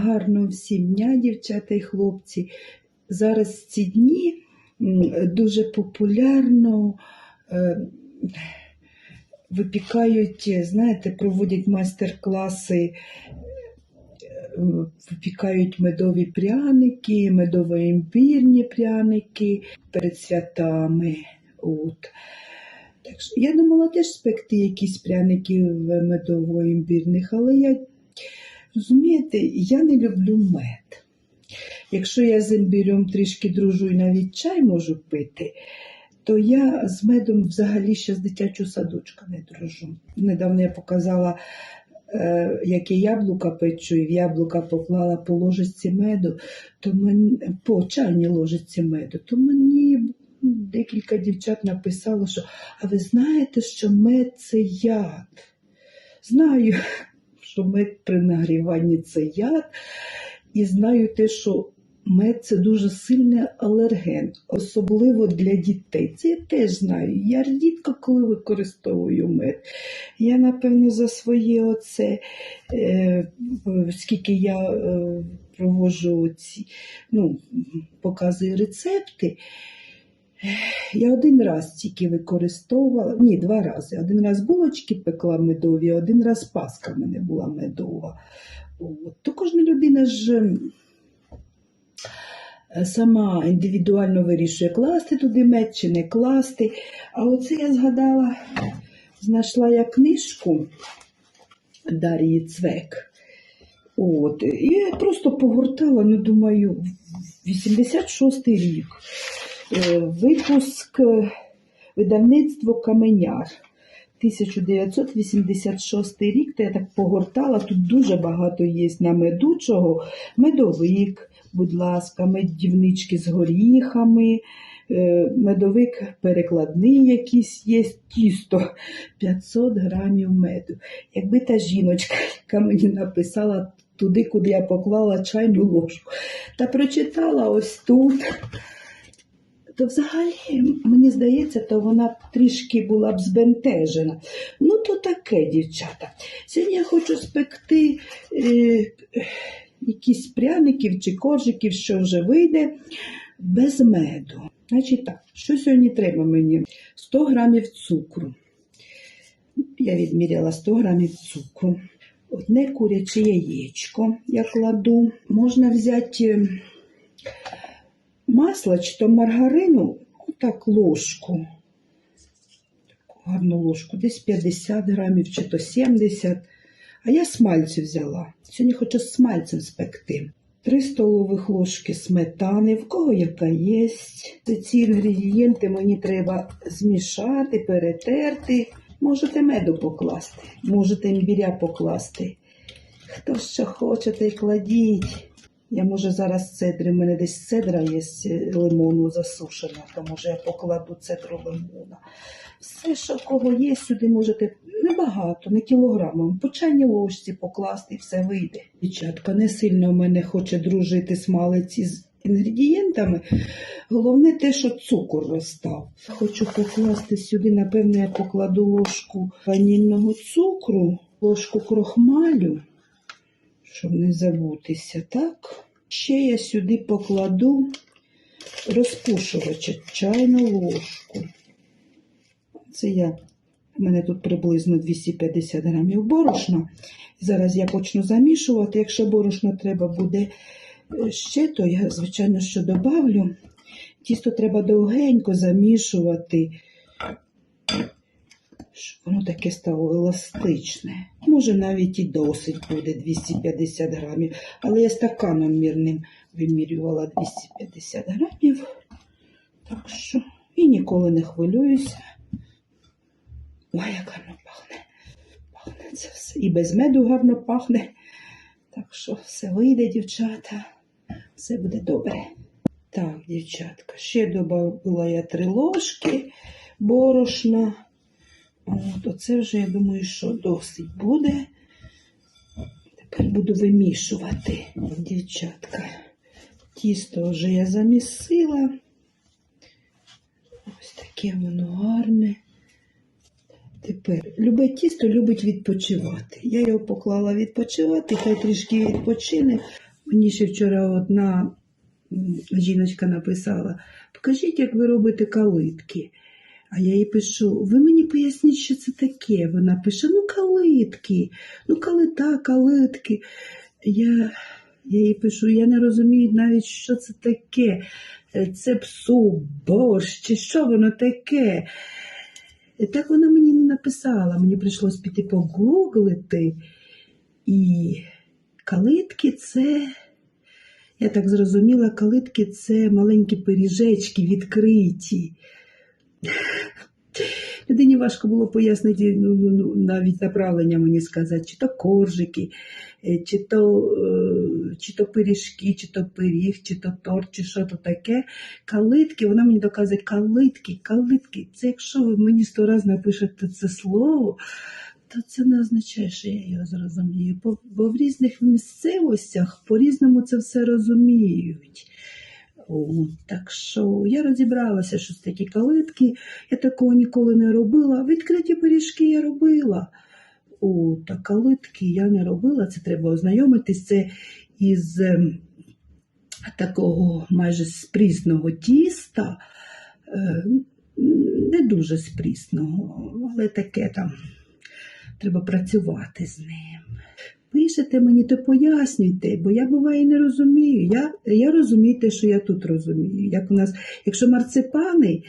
Гарного всім дня, дівчата і хлопці. Зараз ці дні дуже популярно е, випікають, знаєте, проводять майстер-класи, е, випікають медові пряники, медово-імбірні пряники перед святами. От. Так що я думала теж спекти якісь пряники в медово-імбірних, але я Розумієте, я не люблю мед. Якщо я з імбирем трішки дружу і навіть чай можу пити, то я з медом взагалі ще з дитячого садочка не дружу. Недавно я показала, е, яке яблука печу, і в яблука поклала по ложечці меду, то мені, по чайній ложечці меду, то мені декілька дівчат написало, що а ви знаєте, що мед це яд. Знаю, що мед при нагріванні це яд, і знаю те, що мед це дуже сильний алерген, особливо для дітей. Це я теж знаю. Я рідко коли використовую мед. Я, напевно, за своє оце, е, скільки я е, проводжу ці, ну, показую рецепти. Я один раз тільки використовувала, ні, два рази. Один раз булочки пекла медові, один раз паска в мене була медова. От. То кожна людина ж е, сама індивідуально вирішує, класти туди мед чи не класти. А оце я згадала, знайшла я книжку Дар'ї Цвек. От. І я просто погортала, ну думаю, 86-й рік. Е, Випуск е, видавництво Каменяр. 1986 рік, то я так погортала, тут дуже багато є на медучого. Медовик, будь ласка, медівнички з горіхами, е, медовик перекладний якийсь є, тісто 500 грамів меду. Якби та жіночка, яка мені написала туди, куди я поклала чайну ложку, та прочитала ось тут то взагалі, мені здається, то вона трішки була б збентежена. Ну, то таке, дівчата. Сьогодні я хочу спекти е, якісь пряників чи коржиків, що вже вийде, без меду. Значить так, що сьогодні треба мені? 100 грамів цукру. Я відміряла 100 грамів цукру. Одне куряче яєчко я кладу. Можна взяти масла чи то маргарину, отак ложку. Таку гарну ложку, десь 50 грамів чи то 70. А я смальцю взяла. Сьогодні хочу смальцем спекти. 3 столових ложки сметани, в кого яка є. Ці інгредієнти мені треба змішати, перетерти. Можете меду покласти, можете імбіря покласти. Хто що хоче, той кладіть. Я може зараз цедри, в мене десь цедра є е, лимону засушена, то може я покладу цедру лимона. Все, що кого є, сюди можете небагато, не кілограмом, по чайній ложці покласти і все вийде. Дівчатка, не сильно в мене хоче дружити смалець із інгредієнтами. Головне те, що цукор розстав. Хочу покласти сюди, напевно, я покладу ложку ванільного цукру, ложку крохмалю щоб не забутися, так? Ще я сюди покладу розпушувача, чайну ложку. Це я, в мене тут приблизно 250 грамів борошна. Зараз я почну замішувати. Якщо борошно треба буде е, ще, то я, звичайно, що добавлю. Тісто треба довгенько замішувати щоб воно таке стало еластичне. Може, навіть і досить буде 250 грамів. Але я стаканом мірним вимірювала 250 грамів. Так що і ніколи не хвилююся. Ой, як гарно пахне. Пахне це все. І без меду гарно пахне. Так що все вийде, дівчата. Все буде добре. Так, дівчатка, ще додала я три ложки борошна. От, оце вже, я думаю, що досить буде. Тепер буду вимішувати, дівчатка. Тісто вже я замісила. Ось таке воно гарне. Тепер любе тісто любить відпочивати. Я його поклала відпочивати, хай трішки відпочине, Мені ще вчора одна жіночка написала: покажіть, як ви робите калитки. А я їй пишу: ви мені поясніть, що це таке. Вона пише: ну, калитки, ну, калита, калитки. Я, я їй пишу, я не розумію навіть, що це таке. Е, Це псу, борщ, чи що воно таке. І Так вона мені не написала. Мені прийшлось піти погуглити. І калитки це, я так зрозуміла, калитки це маленькі пиріжечки відкриті. Людині важко було пояснити ну, ну, ну, навіть направлення мені сказати, чи то коржики, е, чи то, е, чи то пиріжки, чи то пиріг, чи то торт, чи що то таке. Калитки, вона мені доказує, калитки, калитки. Це якщо ви мені сто разів напишете це слово, то це не означає, що я його зрозумію. Бо, бо в різних місцевостях по-різному це все розуміють. О, так що я розібралася, що це такі калитки. Я такого ніколи не робила. Відкриті пиріжки я робила. О, та калитки я не робила. Це треба ознайомитись. Це із ем, такого майже спрісного тіста. Е, не дуже спрісного, але таке там треба працювати з ним. Пишете мені, то пояснюйте, бо я буває не розумію. Я, я розумію те, що я тут розумію. Як у нас, якщо марципани,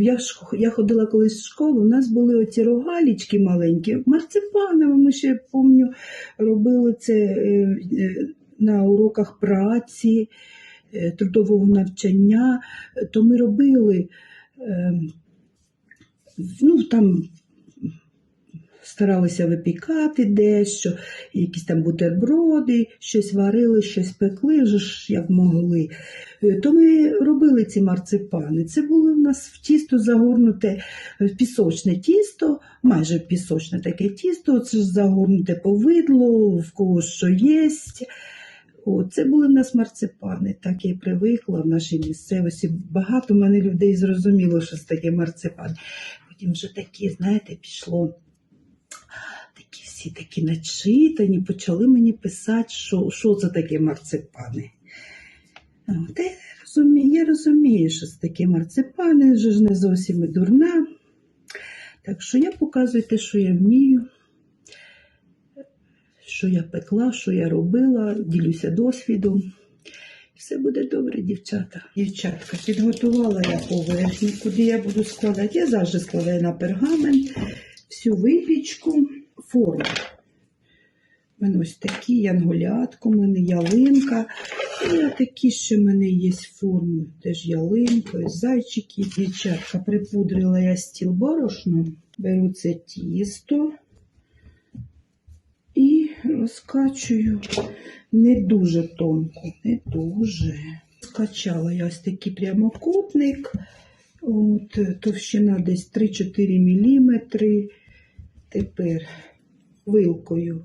я, я ходила колись в школу, у нас були оці рогалічки маленькі, марципанами, ми ще пам'ятаю, робили це е, е, на уроках праці, е, трудового навчання, то ми робили. е, Ну, там старалися випікати дещо, якісь там бутерброди, щось варили, щось пекли, ж як могли. Е, То ми робили ці марципани. Це було в нас в тісто загорнуте в пісочне тісто, майже пісочне таке тісто, це ж загорнуте повидло, в кого що єсть. О, це були в нас марципани, так я привикла в нашій місцевості. Багато в мене людей зрозуміло, що це таке марципан. Потім вже такі, знаєте, пішло всі такі начитані, почали мені писати, що, що це таке марципани. От, я, розумію, я розумію, що це таке марципани, ж не зовсім і дурна. Так що я показую те, що я вмію, що я пекла, що я робила, ділюся досвідом. Все буде добре, дівчата. Дівчатка, підготувала я поверхню, куди я буду складати. Я завжди складаю на пергамент всю випічку, форму. У мене ось такі янголятко, у мене ялинка. І такі ще в мене є форми. Теж ялинка, зайчики. Дівчатка, припудрила я стіл борошном. Беру це тісто і розкачую не дуже тонко, не дуже. Скачала я ось такий прямокутник. От, товщина десь 3-4 мм. Тепер вилкою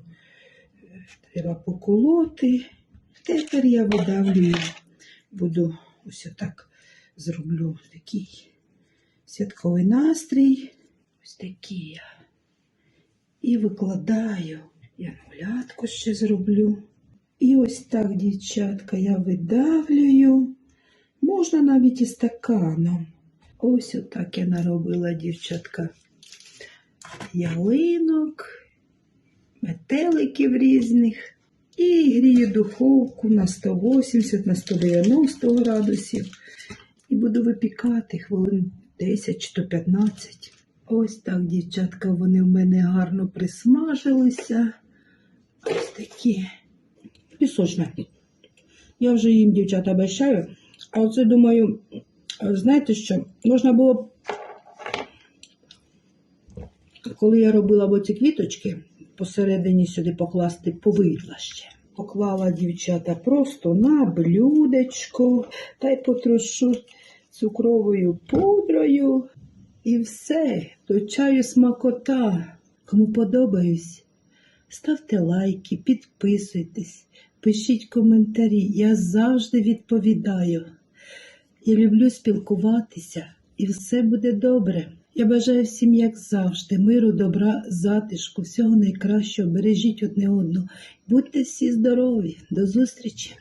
треба поколоти. Тепер я видавлюю, буду ось отак зроблю такий святковий настрій. Ось такий я. І викладаю. Я нулятку ще зроблю. І ось так, дівчатка, я видавлюю. Можна навіть і стаканом. Ось отак я наробила, дівчатка, ялинок, метеликів різних. І грію духовку на 180, на 190 градусів. І буду випікати хвилин 10 чи 15. Ось так, дівчатка, вони в мене гарно присмажилися. Ось такі. Пісочне. Я вже їм, дівчата, обещаю. А оце думаю, знаєте що? Можна було б, коли я робила оці квіточки, посередині сюди покласти повидла ще. Поклала дівчата просто на блюдечко та й потрушу цукровою пудрою. І все, до чаю смакота. Кому подобаюсь, ставте лайки, підписуйтесь, пишіть коментарі. Я завжди відповідаю. Я люблю спілкуватися, і все буде добре. Я бажаю всім, як завжди, миру, добра, затишку, всього найкращого. Бережіть одне одного. Будьте всі здорові. До зустрічі!